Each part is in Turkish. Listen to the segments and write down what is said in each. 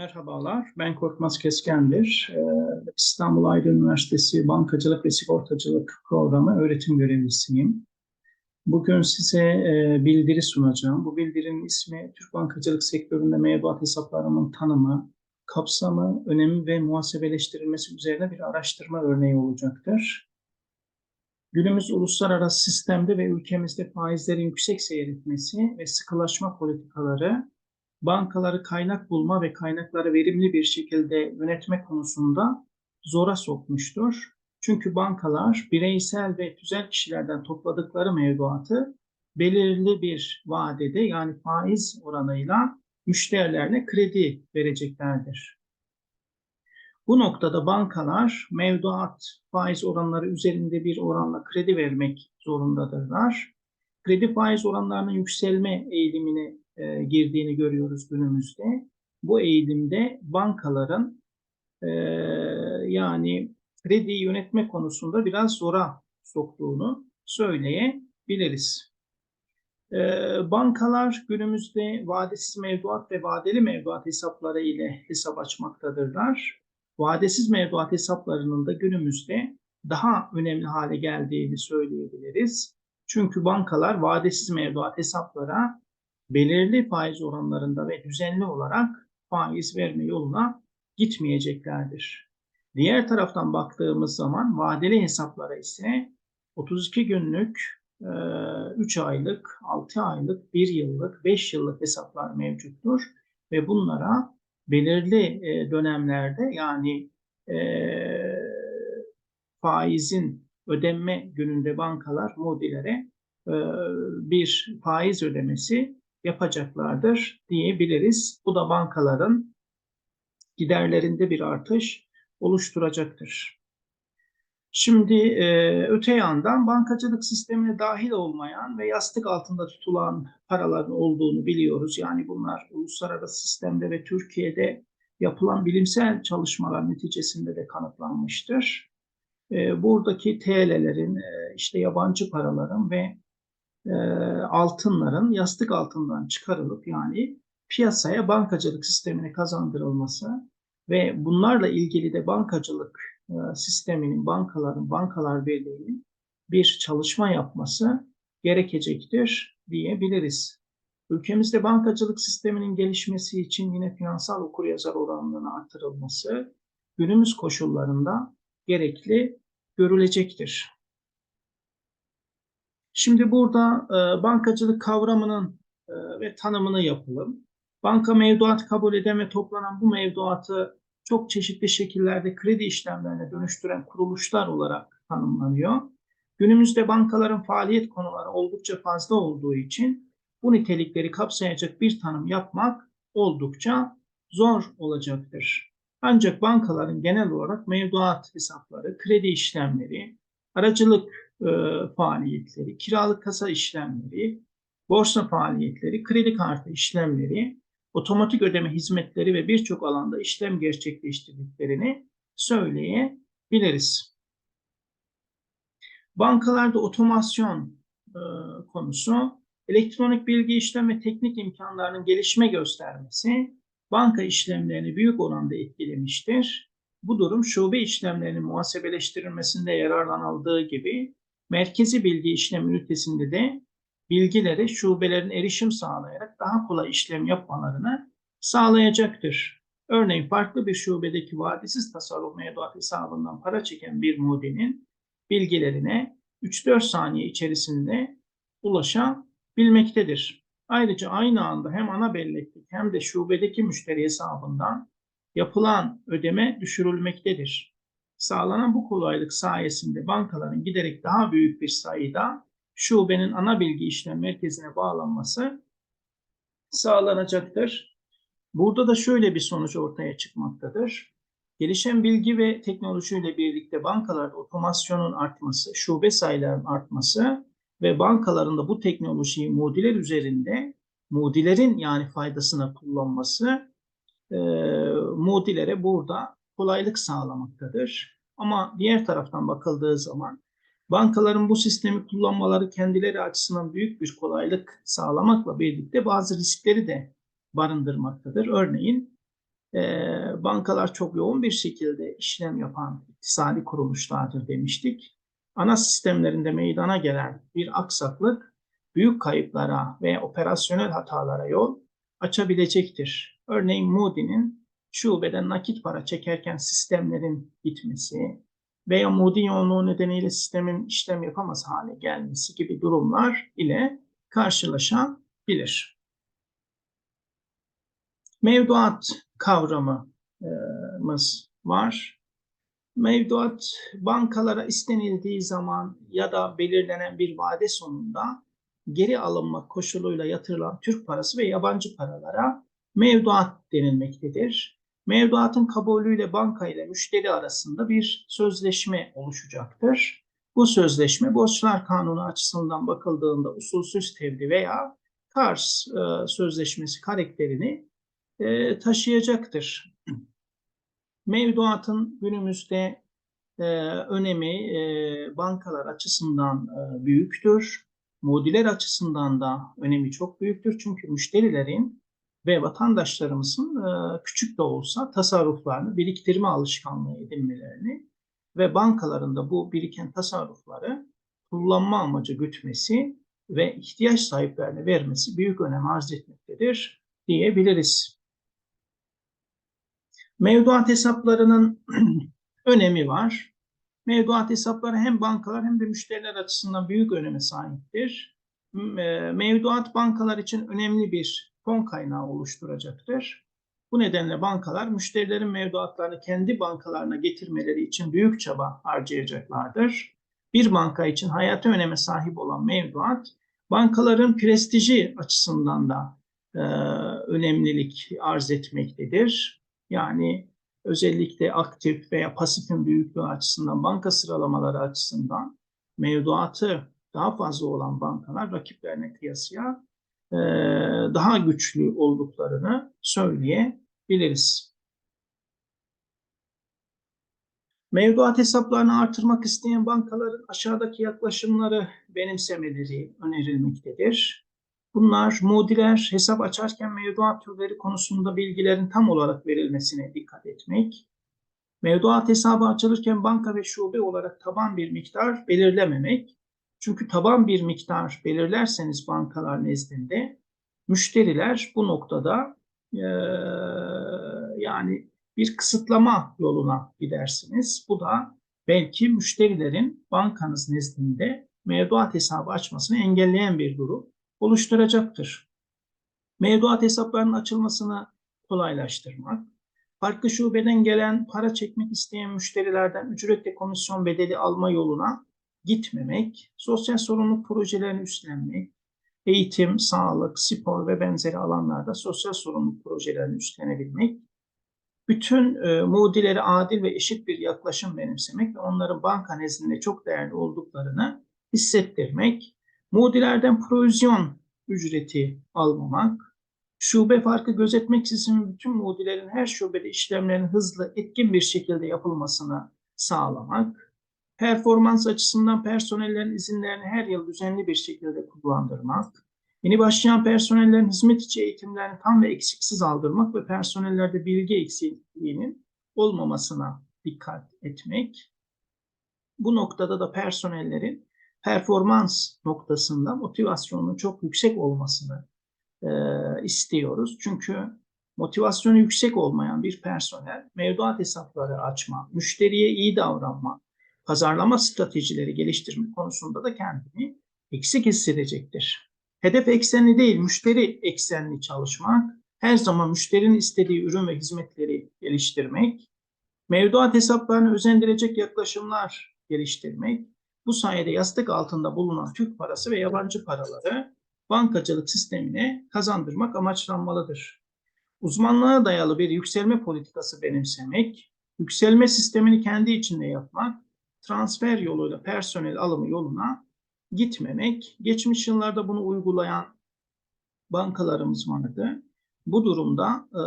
Merhabalar, ben Korkmaz Keskendir. Ee, İstanbul Aydın Üniversitesi Bankacılık ve Sigortacılık Programı öğretim görevlisiyim. Bugün size e, bildiri sunacağım. Bu bildirinin ismi Türk bankacılık sektöründe mevduat hesaplarının tanımı, kapsamı, önemi ve muhasebeleştirilmesi üzerine bir araştırma örneği olacaktır. Günümüz uluslararası sistemde ve ülkemizde faizlerin yüksek seyretmesi ve sıkılaşma politikaları bankaları kaynak bulma ve kaynakları verimli bir şekilde yönetme konusunda zora sokmuştur. Çünkü bankalar bireysel ve tüzel kişilerden topladıkları mevduatı belirli bir vadede yani faiz oranıyla müşterilerine kredi vereceklerdir. Bu noktada bankalar mevduat faiz oranları üzerinde bir oranla kredi vermek zorundadırlar. Kredi faiz oranlarının yükselme eğilimini e, girdiğini görüyoruz günümüzde. Bu eğilimde bankaların e, yani kredi yönetme konusunda biraz zora soktuğunu söyleyebiliriz. E, bankalar günümüzde vadesiz mevduat ve vadeli mevduat hesapları ile hesap açmaktadırlar. Vadesiz mevduat hesaplarının da günümüzde daha önemli hale geldiğini söyleyebiliriz. Çünkü bankalar vadesiz mevduat hesaplara belirli faiz oranlarında ve düzenli olarak faiz verme yoluna gitmeyeceklerdir. Diğer taraftan baktığımız zaman vadeli hesaplara ise 32 günlük, 3 aylık, 6 aylık, 1 yıllık, 5 yıllık hesaplar mevcuttur ve bunlara belirli dönemlerde yani faizin ödenme gününde bankalar modilere bir faiz ödemesi yapacaklardır diyebiliriz. Bu da bankaların giderlerinde bir artış oluşturacaktır. Şimdi e, öte yandan bankacılık sistemine dahil olmayan ve yastık altında tutulan paraların olduğunu biliyoruz. Yani bunlar uluslararası sistemde ve Türkiye'de yapılan bilimsel çalışmalar neticesinde de kanıtlanmıştır. E, buradaki TL'lerin, e, işte yabancı paraların ve e, altınların yastık altından çıkarılıp yani piyasaya bankacılık sistemine kazandırılması ve bunlarla ilgili de bankacılık e, sisteminin, bankaların, bankalar birliğinin bir çalışma yapması gerekecektir diyebiliriz. Ülkemizde bankacılık sisteminin gelişmesi için yine finansal okuryazar oranlarının artırılması günümüz koşullarında gerekli görülecektir. Şimdi burada e, bankacılık kavramının e, ve tanımını yapalım. Banka mevduat kabul eden ve toplanan bu mevduatı çok çeşitli şekillerde kredi işlemlerine dönüştüren kuruluşlar olarak tanımlanıyor. Günümüzde bankaların faaliyet konuları oldukça fazla olduğu için bu nitelikleri kapsayacak bir tanım yapmak oldukça zor olacaktır. Ancak bankaların genel olarak mevduat hesapları, kredi işlemleri, aracılık e, faaliyetleri, kiralık kasa işlemleri, borsa faaliyetleri, kredi kartı işlemleri, otomatik ödeme hizmetleri ve birçok alanda işlem gerçekleştirdiklerini söyleyebiliriz. Bankalarda otomasyon e, konusu, elektronik bilgi işlem ve teknik imkanlarının gelişme göstermesi banka işlemlerini büyük oranda etkilemiştir. Bu durum şube işlemlerinin muhasebeleştirilmesinde yararlanıldığı gibi merkezi bilgi işlem ünitesinde de bilgilere şubelerin erişim sağlayarak daha kolay işlem yapmalarını sağlayacaktır. Örneğin farklı bir şubedeki vadisiz tasarruf mevduat hesabından para çeken bir mudenin bilgilerine 3-4 saniye içerisinde ulaşabilmektedir. Ayrıca aynı anda hem ana belleklik hem de şubedeki müşteri hesabından yapılan ödeme düşürülmektedir. Sağlanan bu kolaylık sayesinde bankaların giderek daha büyük bir sayıda şubenin ana bilgi işlem merkezine bağlanması sağlanacaktır. Burada da şöyle bir sonuç ortaya çıkmaktadır. Gelişen bilgi ve teknolojiyle birlikte bankalarda otomasyonun artması, şube sayılarının artması ve bankaların da bu teknolojiyi mudiler üzerinde mudilerin yani faydasına kullanması e, mudilere burada kolaylık sağlamaktadır. Ama diğer taraftan bakıldığı zaman bankaların bu sistemi kullanmaları kendileri açısından büyük bir kolaylık sağlamakla birlikte bazı riskleri de barındırmaktadır. Örneğin E, bankalar çok yoğun bir şekilde işlem yapan iktisadi kuruluşlardır demiştik. Ana sistemlerinde meydana gelen bir aksaklık büyük kayıplara ve operasyonel hatalara yol açabilecektir. Örneğin Moody'nin şubeden nakit para çekerken sistemlerin gitmesi veya Moody yoğunluğu nedeniyle sistemin işlem yapamaz hale gelmesi gibi durumlar ile karşılaşabilir. Mevduat kavramımız var. Mevduat bankalara istenildiği zaman ya da belirlenen bir vade sonunda geri alınma koşuluyla yatırılan Türk parası ve yabancı paralara mevduat denilmektedir. Mevduatın kabulüyle banka ile müşteri arasında bir sözleşme oluşacaktır. Bu sözleşme borçlar kanunu açısından bakıldığında usulsüz tevdi veya Kars e, sözleşmesi karakterini e, taşıyacaktır. Mevduatın günümüzde e, önemi e, bankalar açısından e, büyüktür. Mudiler açısından da önemi çok büyüktür. Çünkü müşterilerin ve vatandaşlarımızın e, küçük de olsa tasarruflarını biriktirme alışkanlığı edinmelerini ve bankalarında bu biriken tasarrufları kullanma amacı gütmesi ve ihtiyaç sahiplerine vermesi büyük önem arz etmektedir diyebiliriz. Mevduat hesaplarının önemi var. Mevduat hesapları hem bankalar hem de müşteriler açısından büyük öneme sahiptir. E, mevduat bankalar için önemli bir fon kaynağı oluşturacaktır. Bu nedenle bankalar müşterilerin mevduatlarını kendi bankalarına getirmeleri için büyük çaba harcayacaklardır. Bir banka için hayati öneme sahip olan mevduat, bankaların prestiji açısından da e, önemlilik arz etmektedir. Yani özellikle aktif veya pasifin büyüklüğü açısından, banka sıralamaları açısından mevduatı daha fazla olan bankalar rakiplerine kıyasıya e, daha güçlü olduklarını söyleyebiliriz. Mevduat hesaplarını artırmak isteyen bankaların aşağıdaki yaklaşımları benimsemeleri önerilmektedir. Bunlar mudiler hesap açarken mevduat türleri konusunda bilgilerin tam olarak verilmesine dikkat etmek, mevduat hesabı açılırken banka ve şube olarak taban bir miktar belirlememek, çünkü taban bir miktar belirlerseniz bankalar nezdinde müşteriler bu noktada e, yani bir kısıtlama yoluna gidersiniz. Bu da belki müşterilerin bankanız nezdinde mevduat hesabı açmasını engelleyen bir durum oluşturacaktır. Mevduat hesaplarının açılmasını kolaylaştırmak, farklı şubeden gelen para çekmek isteyen müşterilerden ücretle komisyon bedeli alma yoluna gitmemek, sosyal sorumluluk projelerini üstlenmek, eğitim, sağlık, spor ve benzeri alanlarda sosyal sorumluluk projelerini üstlenebilmek, bütün e, mudileri adil ve eşit bir yaklaşım benimsemek ve onların banka nezdinde çok değerli olduklarını hissettirmek, mudilerden provizyon ücreti almamak, şube farkı gözetmeksizin bütün mudilerin her şubede işlemlerin hızlı, etkin bir şekilde yapılmasını sağlamak, performans açısından personellerin izinlerini her yıl düzenli bir şekilde kullandırmak, yeni başlayan personellerin hizmet içi eğitimlerini tam ve eksiksiz aldırmak ve personellerde bilgi eksikliğinin olmamasına dikkat etmek. Bu noktada da personellerin performans noktasında motivasyonunun çok yüksek olmasını e, istiyoruz. Çünkü motivasyonu yüksek olmayan bir personel mevduat hesapları açma, müşteriye iyi davranma, pazarlama stratejileri geliştirme konusunda da kendini eksik hissedecektir. Hedef eksenli değil, müşteri eksenli çalışmak, her zaman müşterinin istediği ürün ve hizmetleri geliştirmek, mevduat hesaplarını özendirecek yaklaşımlar geliştirmek, bu sayede yastık altında bulunan Türk parası ve yabancı paraları bankacılık sistemine kazandırmak amaçlanmalıdır. Uzmanlığa dayalı bir yükselme politikası benimsemek, yükselme sistemini kendi içinde yapmak, transfer yoluyla personel alımı yoluna gitmemek. Geçmiş yıllarda bunu uygulayan bankalarımız vardı. Bu durumda e,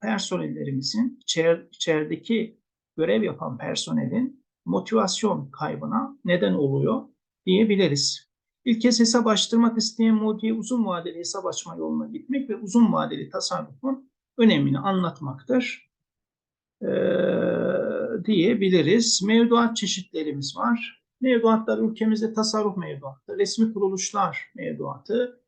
personellerimizin içer, içerideki görev yapan personelin motivasyon kaybına neden oluyor diyebiliriz. İlk kez hesap açtırmak isteyen Moody'ye uzun vadeli hesap açma yoluna gitmek ve uzun vadeli tasarrufun önemini anlatmaktır e, diyebiliriz. Mevduat çeşitlerimiz var. Mevduatlar ülkemizde tasarruf mevduatı, resmi kuruluşlar mevduatı,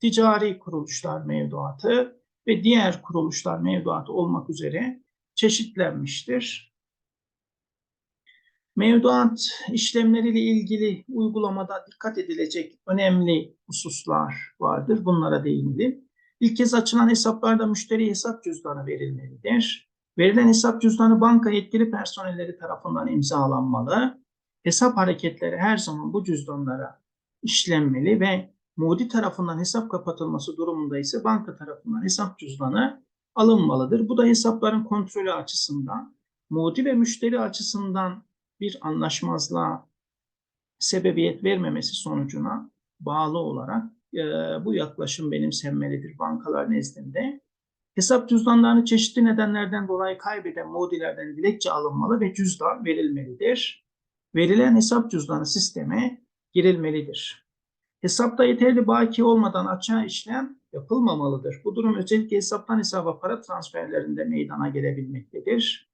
ticari kuruluşlar mevduatı ve diğer kuruluşlar mevduatı olmak üzere çeşitlenmiştir. Mevduat işlemleriyle ilgili uygulamada dikkat edilecek önemli hususlar vardır. Bunlara değindim. İlk kez açılan hesaplarda müşteri hesap cüzdanı verilmelidir. Verilen hesap cüzdanı banka yetkili personelleri tarafından imzalanmalı. Hesap hareketleri her zaman bu cüzdanlara işlenmeli ve mudi tarafından hesap kapatılması durumunda ise banka tarafından hesap cüzdanı alınmalıdır. Bu da hesapların kontrolü açısından, mudi ve müşteri açısından bir anlaşmazlığa sebebiyet vermemesi sonucuna bağlı olarak e, bu yaklaşım benimsenmelidir bankalar nezdinde. Hesap cüzdanlarını çeşitli nedenlerden dolayı kaybeden mudilerden dilekçe alınmalı ve cüzdan verilmelidir. Verilen hesap cüzdanı sisteme girilmelidir. Hesapta yeterli baki olmadan açığa işlem yapılmamalıdır. Bu durum özellikle hesaptan hesaba para transferlerinde meydana gelebilmektedir.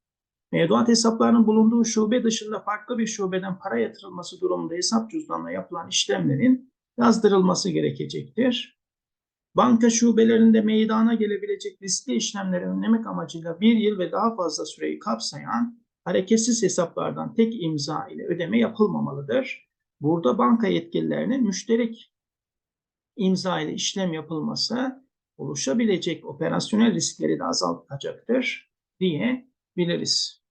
Mevduat hesaplarının bulunduğu şube dışında farklı bir şubeden para yatırılması durumunda hesap cüzdanına yapılan işlemlerin yazdırılması gerekecektir. Banka şubelerinde meydana gelebilecek riskli işlemleri önlemek amacıyla bir yıl ve daha fazla süreyi kapsayan hareketsiz hesaplardan tek imza ile ödeme yapılmamalıdır. Burada banka yetkililerinin müşterek imza ile işlem yapılması oluşabilecek operasyonel riskleri de azaltacaktır diyebiliriz.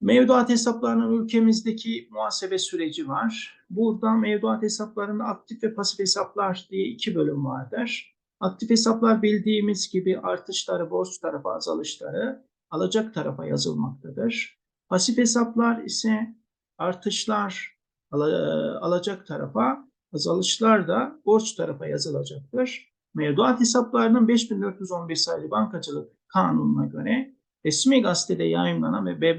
Mevduat hesaplarının ülkemizdeki muhasebe süreci var. Burada mevduat hesaplarında aktif ve pasif hesaplar diye iki bölüm vardır. Aktif hesaplar bildiğimiz gibi artışları, borç tarafı, azalışları alacak tarafa yazılmaktadır. Pasif hesaplar ise artışlar alacak tarafa, azalışlar da borç tarafa yazılacaktır. Mevduat hesaplarının 5411 sayılı bankacılık kanununa göre resmi gazetede yayınlanan ve BB,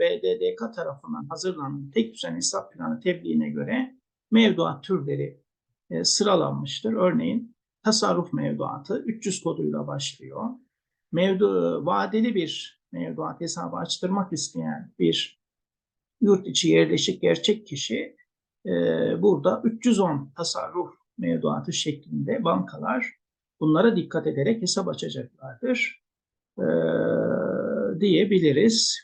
BDDK tarafından hazırlanan tek düzen hesap planı tebliğine göre mevduat türleri e, sıralanmıştır. Örneğin tasarruf mevduatı 300 koduyla başlıyor. Mevdu, vadeli bir mevduat hesabı açtırmak isteyen bir yurt içi yerleşik gerçek kişi e, burada 310 tasarruf mevduatı şeklinde bankalar bunlara dikkat ederek hesap açacaklardır e, diyebiliriz.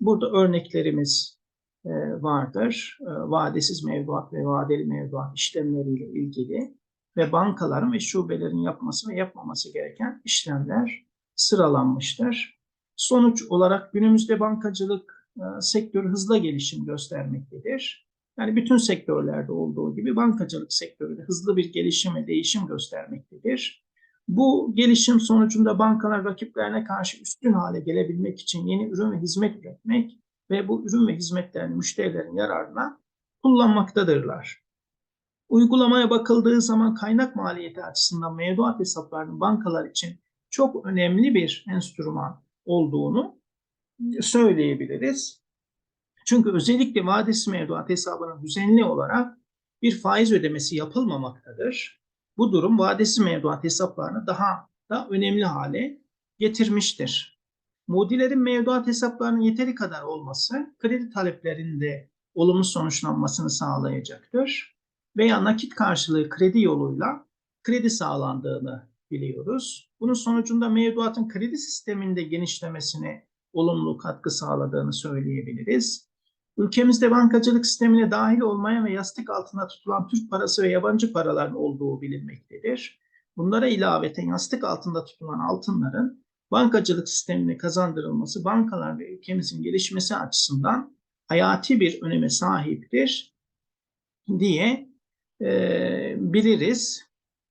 Burada örneklerimiz e, vardır. E, vadesiz mevduat ve vadeli mevduat işlemleriyle ilgili ve bankaların ve şubelerin yapması ve yapmaması gereken işlemler sıralanmıştır. Sonuç olarak günümüzde bankacılık e, sektörü hızla gelişim göstermektedir. Yani bütün sektörlerde olduğu gibi bankacılık sektörü de hızlı bir gelişim ve değişim göstermektedir. Bu gelişim sonucunda bankalar rakiplerine karşı üstün hale gelebilmek için yeni ürün ve hizmet üretmek ve bu ürün ve hizmetlerini müşterilerin yararına kullanmaktadırlar. Uygulamaya bakıldığı zaman kaynak maliyeti açısından mevduat hesaplarının bankalar için çok önemli bir enstrüman olduğunu söyleyebiliriz. Çünkü özellikle vadesi mevduat hesabının düzenli olarak bir faiz ödemesi yapılmamaktadır. Bu durum vadesi mevduat hesaplarını daha da önemli hale getirmiştir. Mudilerin mevduat hesaplarının yeteri kadar olması kredi taleplerinde olumlu sonuçlanmasını sağlayacaktır. Veya nakit karşılığı kredi yoluyla kredi sağlandığını biliyoruz. Bunun sonucunda mevduatın kredi sisteminde genişlemesine olumlu katkı sağladığını söyleyebiliriz. Ülkemizde bankacılık sistemine dahil olmayan ve yastık altında tutulan Türk parası ve yabancı paraların olduğu bilinmektedir. Bunlara ilaveten yastık altında tutulan altınların bankacılık sistemine kazandırılması bankalar ve ülkemizin gelişmesi açısından hayati bir öneme sahiptir diye e, biliriz.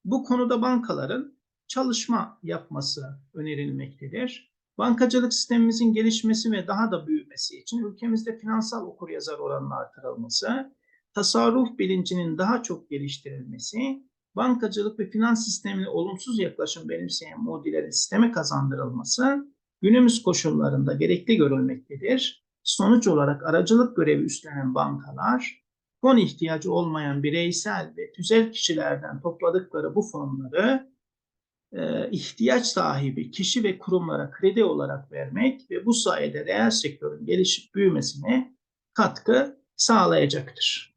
Bu konuda bankaların çalışma yapması önerilmektedir. Bankacılık sistemimizin gelişmesi ve daha da büyümesi için ülkemizde finansal okuryazar oranının artırılması, tasarruf bilincinin daha çok geliştirilmesi, bankacılık ve finans sistemine olumsuz yaklaşım benimseyen modillerin sisteme kazandırılması günümüz koşullarında gerekli görülmektedir. Sonuç olarak aracılık görevi üstlenen bankalar, fon ihtiyacı olmayan bireysel ve tüzel kişilerden topladıkları bu fonları e, ihtiyaç sahibi kişi ve kurumlara kredi olarak vermek ve bu sayede reel sektörün gelişip büyümesine katkı sağlayacaktır.